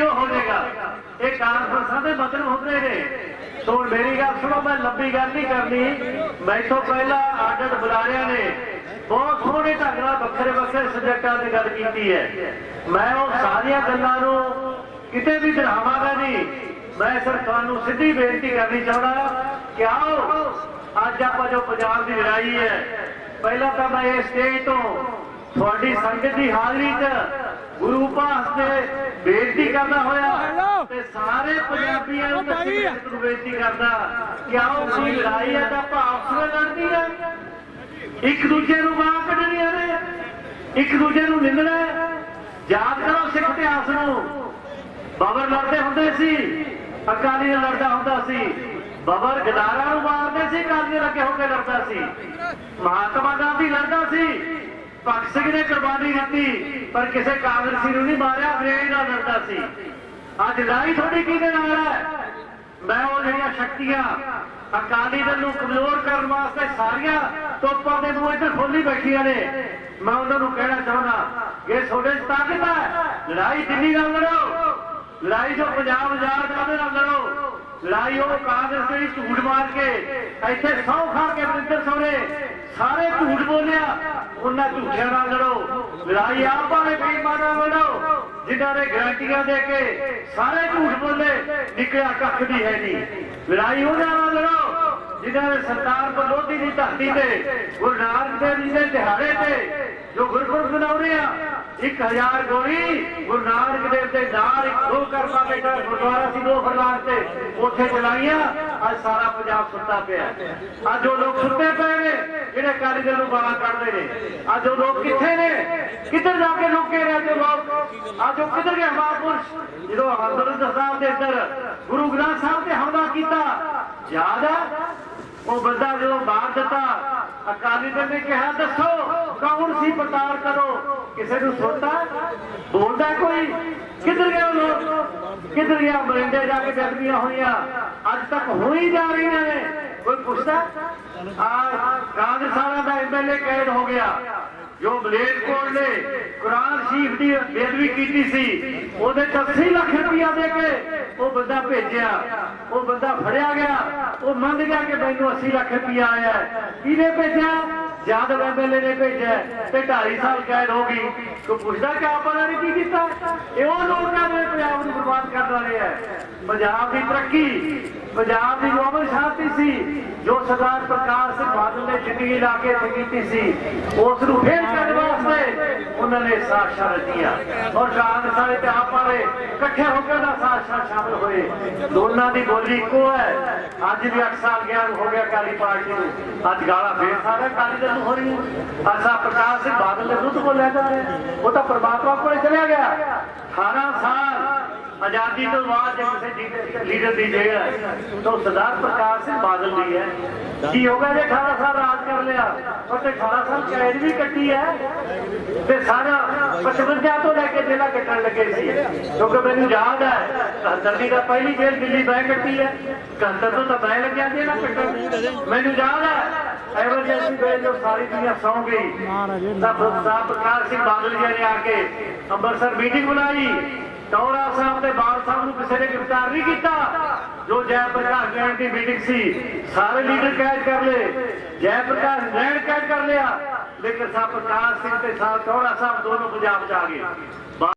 ਨਹੀਂ ਹੋ ਜਾਏਗਾ। ਇਹ ਕਾਨਫਰੰਸਾਂ ਦੇ ਮਤਲਬ ਹੁੰਦੇ ਨੇ। ਸੋ ਮੇਰੀ ਗੱਲ ਸੁਣੋ, ਮੈਂ ਲੰਬੀ ਗੱਲ ਨਹੀਂ ਕਰਨੀ। ਮੈਥੋਂ ਪਹਿਲਾਂ ਆਡਟ ਬੁਲਾਰਿਆਂ ਨੇ। ਬਹੁਤ ਸੋਹਣੇ ਢੰਗ ਨਾਲ ਵੱਖਰੇ ਵੱਖਰੇ ਸਬਜੈਕਟਾਂ ਦੀ ਗੱਲ ਕੀਤੀ ਹੈ। ਮੈਂ ਉਹ ਸਾਰੀਆਂ ਗੱਲਾਂ ਨੂੰ ਕਿਤੇ ਵੀ ਦਰਾਵਾਂਗਾ ਨਹੀਂ। ਮੈਂ ਸਰਕਾਰ ਨੂੰ ਸਿੱਧੀ ਬੇਨਤੀ ਕਰਨੀ ਚਾਹੁੰਦਾ ਕਿ ਆਓ, ਅੱਜ ਆਪਾਂ ਜੋ ਪੰਜਾਬ ਦੀ ਲੜਾਈ ਹੈ, ਪਹਿਲਾਂ ਤਾਂ ਮੈਂ ਇਸ ਸਟੇਜ ਤੋਂ ਤੁਹਾਡੀ ਸੰਗਤ ਦੀ ਹਾਜ਼ਰੀ 'ਚ ਗੁਰੂ ਪਾਸ ਤੇ ਬੇਨਤੀ ਕਰਦਾ ਹੋਇਆ ਤੇ ਸਾਰੇ ਪੰਜਾਬੀਆਂ ਨੂੰ ਸੰਗਤ ਨੂੰ ਬੇਨਤੀ ਕਰਦਾ ਕਿ ਆਓ ਕੋਈ ਲੜਾਈ ਹੈ ਤਾਂ ਆਪਸ ਵਿੱਚ ਲੜਦੀ ਹੈ? ਇੱਕ ਦੂਜੇ ਨੂੰ ਬਾਹਰ ਕੱਢਣੀਆਂ ਨੇ। ਇੱਕ ਦੂਜੇ ਨੂੰ ਨਿੰਦਣਾ। ਯਾਦ ਕਰੋ ਸਿੱਖ ਇਤਿਹਾਸ ਨੂੰ। ਬਾਬਰ ਲੜਦੇ ਹੁੰਦੇ ਸੀ ਅਕਾਲੀ ਨਾਲ ਲੜਦਾ ਹੁੰਦਾ ਸੀ। ਬਾਬਰ ਗਦਾਰਾਂ ਨੂੰ ਮਾਰਦੇ ਸੀ ਨਾਲ ਅੱਗੇ ਹੋ ਕੇ ਲੜਦਾ ਸੀ। ਮਹਾਤਮਾ ਗਾਂਧੀ ਲੜਦਾ ਸੀ। ਭਗਤ ਸਿੰਘ ਨੇ ਕੁਰਬਾਨੀ ਦਿੱਤੀ ਪਰ ਕਿਸੇ ਕਾਂਗਰਸੀ ਨੂੰ ਨਹੀਂ ਮਾਰਿਆ ਅੰਗਰੇਜ਼ ਨਾਲ ਲੜਦਾ ਸੀ। ਅੱਜ ਲੜਾਈ ਤੁਹਾਡੀ ਕਿਹਦੇ ਨਾਲ ਹੈ? ਮੈਂ ਉਹ ਜਿਹੜੀਆਂ ਸ਼ਕਤੀਆਂ ਅਕਾਲੀ ਦਲ ਨੂੰ ਕਮਜ਼ੋਰ ਕਰਨ ਵਾਸਤੇ ਸਾਰੀਆਂ ਤੋਪਾਂ ਦੇ ਮੂੰਹ ਇੱਧਰ ਖੋਲੀ ਬੈਠੀਆਂ ਨੇ, ਮੈਂ ਉਹਨਾਂ ਨੂੰ ਕਹਿਣਾ ਚਾਹੁੰਦਾ ਇਹ ਤੁਹਾਡੇ 'ਚ ਤਾਕਤ ਹੈ। ਲੜਾਈ ਦਿੱਲੀ ਨਾਲ ਲੜੋ। ਲੜਾਈ ਜੋ ਪੰਜਾਬ ਆਜ਼ਾਦ ਕਰਦੇ ਨਾਲ ਲੜੋ। ਲੜਾਈ ਉਹ ਕਾਂਗਰਸ ਦੇ ਝੂਠ ਮਾਰ ਕੇ ਇੱਥੇ ਸੌ ਖਾ ਕੇ ਬਰਿੰਦਰ ਸੋਰੇ ਸਾਰੇ ਝੂਠ ਬੋਲਿਆ, ਉਹਨਾਂ ਝੂਠਿਆਂ ਨਾਲ ਲੜੋ। ਲੜਾਈ ਆਪ ਭਾਵੇਂ ਬੇਈਮਾਨਾਂ ਨਾਲ ਲੜੋ। ਜਿਨ੍ਹਾਂ ਨੇ ਗਰੰਟੀਆਂ ਦੇ ਕੇ ਸਾਰੇ ਝੂਠ ਬੋਲੇ, ਨਿਕਲਿਆ ਕੱਖ ਵੀ ਹੈ ਨਹੀਂ। ਲੜਾਈ ਉਹਨਾਂ ਨਾਲ ਲੜੋ। ਜਿਨ੍ਹਾਂ ਨੇ ਸਰਦਾਰ ਵਿਰੋਧੀ ਦੀ ਧਰਤੀ ਤੇ, ਗੁਰੂ ਨਾਨਕ ਦੇਵ ਜੀ ਦੇ ਦਿਹਾੜੇ ਤੇ ਜੋ ਗੁਰਪੁਰਬ ਮਨਾਉਂਦੇ ਆ 1000 ਗੋਲੀ ਗੁਰੂ ਨਾਨਕ ਦੇਵ ਦੇ ਨਾਲ ਇੱਕ ਦੋ ਕਰਦਾ ਬੇਟਾ ਗੁਰਦੁਆਰਾ ਸੀ, ਦੋ ਫਰਲਾਨ ਤੇ, ਉੱਥੇ ਚਲਾਈਆਂ। ਅੱਜ ਸਾਰਾ ਪੰਜਾਬ ਸੁੱਤਾ ਪਿਆ। ਅੱਜ ਉਹ ਲੋਕ ਸੁੱਤੇ ਪਏ ਜਿਹੜੇ ਅਕਾਲੀ ਦਲ ਨੂੰ ਗਾਲਾਂ ਕੱਢਦੇ ਨੇ। ਅੱਜ ਉਹ ਲੋਕ ਕਿੱਥੇ ਨੇ? ਕਿੱਧਰ ਜਾ ਕੇ ਲੁਕੇ ਨੇ ਅੱਜ ਲੋਕ? ਅੱਜ ਉਹ ਕਿੱਧਰ ਗਏ? ਮਹਾਂਪੁਰਸ਼ ਜਦੋਂ ਹਰਿਮੰਦਰ ਸਾਹਿਬ ਦੇ ਅੰਦਰ ਗੁਰੂ ਗ੍ਰੰਥ ਸਾਹਿਬ ਤੇ ਹਮਲਾ ਕੀਤਾ, ਯਾਦ ਹੈ ਉਹ ਬੰਦਾ ਜਦੋਂ ਬਾਹਰ ਦਿੱਤਾ, ਅਕਾਲੀ ਦਲ ਨੇ ਕਿਹਾ, ਦੱਸੋ, ਕੌਣ ਸੀ ਪਤਾਰ ਕਰੋ? ਕਿਸੇ ਨੂੰ ਸੁਣਦਾ? ਬੋਲਦਾ ਕੋਈ? ਕਿੱਧਰ ਗਿਆ ਉਹ ਲੋਕ? ਕਿੱਧਰ ਗਿਆ? ਮਰਿੰਡੇ ਜਾ ਕੇ ਬੇਦਬੀਆਂ ਹੋਈਆਂ। ਅੱਜ ਤੱਕ ਹੋਈ ਜਾ ਰਹੀਆਂ ਨੇ। ਕੋਈ ਪੁੱਛਦਾ ਆ ਕਾਂਗਰਸ ਦਾ ਐਮਐਲਏ ਕੈਦ ਹੋ ਗਿਆ। ਜੋ ਮਲੇਰਕੋਟ ਨੇ ਕੁਰਾਨ ਸ਼ਰੀਫ ਦੀ ਬੇਦਬੀ ਕੀਤੀ ਸੀ, ਉਹਦੇ 80 ਲੱਖ ਰੁਪਇਆ ਦੇ ਕੇ ਉਹ ਬੰਦਾ ਭੇਜਿਆ। ਉਹ ਬੰਦਾ ਫੜਿਆ ਗਿਆ। ਉਹ ਮੰਗ ਗਿਆ ਕਿ ਮੈਨੂੰ 80 ਲੱਖ ਰੁਪਇਆ ਆਇਆ ਕਿਹਨੇ ਭੇਜਿਆ? ਯਾਦਵ ਐਮਐਲਏ ਨੇ ਭੇਜਿਆ। ਤੇ 2.5 ਸਾਲ ਕੈਦ ਹੋ ਗਈ। ਕੋਈ ਪੁੱਛਦਾ ਕਿ ਆਪਾਂ ਨੇ ਕੀ ਕੀਤਾ ਇਹ ਉਹ ਲੋਕਾਂ ਨੇ ਪੰਜਾਬ ਨੂੰ ਬਰਬਾਦ ਕਰਨ ਵਾਲੇ ਆ ਪੰਜਾਬ ਦੀ ਤਰੱਕੀ, ਪੰਜਾਬ ਦੀ ਜੋ ਸ਼ਾਂਤੀ ਸੀ, ਜੋ ਸਰਦਾਰ ਪ੍ਰਕਾਸ਼ ਸਿੰਘ ਬਾਦਲ ਨੇ ਜ਼ਿੰਦਗੀ ਲਾ ਕੇ ਕੀਤੀ ਸੀ, ਉਸ ਨੂੰ ਫੇਰ ਕਰਨ ਵਾਸਤੇ ਉਹਨਾਂ ਨੇ ਸਾਖਸ਼ਾ ਰਚੀਆਂ ਔਰ ਕਾਂਗਰਸ ਵਾਲੇ ਤੇ ਆਪ ਵਾਲੇ ਇਕੱਠੇ ਹੋ ਕੇ ਦਾ ਸਾਖਸ਼ਾ ਸ਼ਾਮਲ ਹੋਏ। ਦੋਨਾਂ ਦੀ ਬੋਲੀ ਇੱਕੋ ਹੈ। ਅੱਜ ਵੀ 8 ਸਾਲ ਗਿਆਨ ਹੋ ਗਿਆ ਕਾਲੀ ਪਾਰਟੀ ਨੂੰ। ਅੱਜ ਗਾਲਾਂ ਫੇਰ ਸਾਰੇ ਕਾਲੀ ਦਲ ਨੂੰ ਹੋ ਰਹੀ ਅਸਾ ਪ੍ਰਕਾਸ਼ ਸਿੰਘ ਬਾਦਲ ਦੇ ਵਿਰੁੱਧ ਬੋਲਿਆ ਜਾ ਰਿਹਾ ਉਹ ਤਾਂ ਪਰਮਾਤਮਾ ਕੋਲ ਚਲਿਆ ਗਿਆ। 18 ਸਾਲ ਆਜ਼ਾਦੀ ਤੋਂ ਬਾਅਦ ਜੇ ਕਿਸੇ ਲੀਡਰ- ਦੀ ਜੇਲ੍ਹ ਤਾਂ ਸਰਦਾਰ ਪ੍ਰਕਾਸ਼ ਸਿੰਘ ਬਾਦਲ ਦੀ ਹੈ। ਕੀ ਹੋ ਗਿਆ ਜੇ 18 ਸਾਲ ਰਾਜ ਕਰ ਲਿਆ? ਉਹ ਤੇ 18 ਸਾਲ ਕੈਦ ਵੀ ਕੱਟੀ ਹੈ ਤੇ ਸਾਰਾ 55 ਤੋਂ ਲੈ ਕੇ ਜੇਲਾ ਕੱਟਣ ਲੱਗੇ ਸੀ। ਕਿਉਂਕਿ ਮੈਨੂੰ ਯਾਦ ਹੈ 71 ਦੀ ਤਾਂ ਪਹਿਲੀ ਜੇਲ੍ਹ ਦਿੱਲੀ ਬੈ ਕੱਟੀ ਹੈ। 71 ਤੋਂ ਤਾਂ ਮੈਂ ਲੱਗਿਆ ਸੀ ਨਾ ਕੱਟਣ। ਮੈਨੂੰ ਯਾਦ ਹੈ ਐਮਰਜੈਂਸੀ ਵੇਲੇ ਜੋ ਸਾਰੀ ਦੁਨੀਆ ਸੌਂ ਗਈ। ਤਾਂ ਸਰਦਾਰ ਪ੍ਰਕਾਸ਼ ਸਿੰਘ ਬਾਦਲ ਜੀ ਨੇ ਆ ਕੇ ਅੰਮ੍ਰਿਤਸਰ ਮੀਟਿੰਗ ਬੁਲਾਈ। ਟੌੜਾ ਸਾਹਿਬ ਤੇ ਬਾਲ ਸਾਹਿਬ ਨੂੰ ਕਿਸੇ ਨੇ ਗ੍ਰਿਫਤਾਰ ਨਹੀਂ ਕੀਤਾ। ਜੋ ਜੈ ਪ੍ਰਕਾਸ਼ ਨੈਣ ਦੀ ਮੀਟਿੰਗ ਸੀ, ਸਾਰੇ ਲੀਡਰ ਕੈਦ ਕਰ ਲਏ। ਜੈ ਪ੍ਰਕਾਸ਼ ਨੈਣ ਕੈਦ ਕਰ ਲਿਆ। ਲੇਕਿਨ ਸਾਹਿਬ ਪ੍ਰਕਾਸ਼ ਸਿੰਘ ਤੇ ਸਾਹਿਬ ਟੌੜਾ ਸਾਹਿਬ ਦੋਨੋਂ ਪੰਜਾਬ ਚ ਆ ਗਏ।